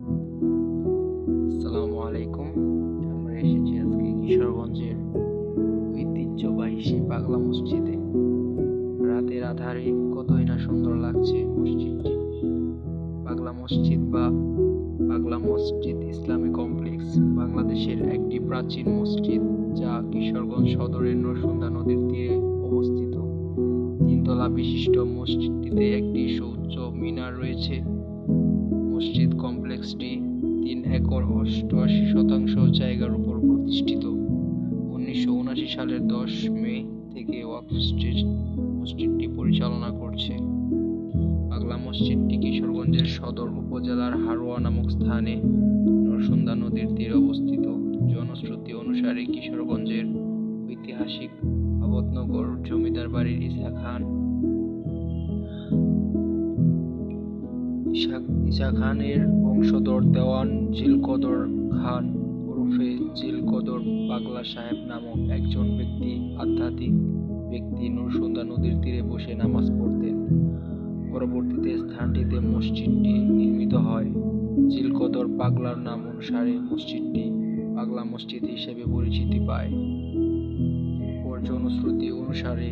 আসসালামু আলাইকুম। আমরা এসেছি আজকে কিশোরগঞ্জের ঐতিহ্যবাহী সেই পাগলা মসজিদে। রাতের আধারে কতই না সুন্দর লাগছে মসজিদটি। পাগলা মসজিদ বা পাগলা মসজিদ ইসলামী কমপ্লেক্স বাংলাদেশের একটি প্রাচীন মসজিদ যা কিশোরগঞ্জ সদরের নরসুন্দা নদীর তীরে অবস্থিত। তিনতলা বিশিষ্ট মসজিদটিতে একটি সুউচ্চ মিনার রয়েছে। কমপ্লেক্সটি তিন একর অষ্টআশি শতাংশ জায়গার উপর প্রতিষ্ঠিত। উনিশশো উনাশি সালের দশ মে থেকে ওয়াকফ স্ট্রিট মসজিদটি পরিচালনা করছে। পাগলা মসজিদটি কিশোরগঞ্জের সদর উপজেলার হারোয়া নামক স্থানে নরসুন্দা নদীর তীরে অবস্থিত। জনশ্রুতি অনুসারে কিশোরগঞ্জের ঐতিহাসিক আবদনগর জমিদার বাড়ির ইসা খান ইসা খানের বংশধর দেওয়ান জিলকদর খান ওরফে জিলকদর পাগলা সাহেব নামক একজন ব্যক্তি, আধ্যাত্মিক ব্যক্তি নরসুন্দা নদীর তীরে বসে নামাজ পড়তেন। পরবর্তীতে স্থানটিতে মসজিদটি নির্মিত হয়। জিলকদর পাগলার নাম অনুসারে মসজিদটি পাগলা মসজিদ হিসেবে পরিচিতি পায়। জনশ্রুতি অনুসারে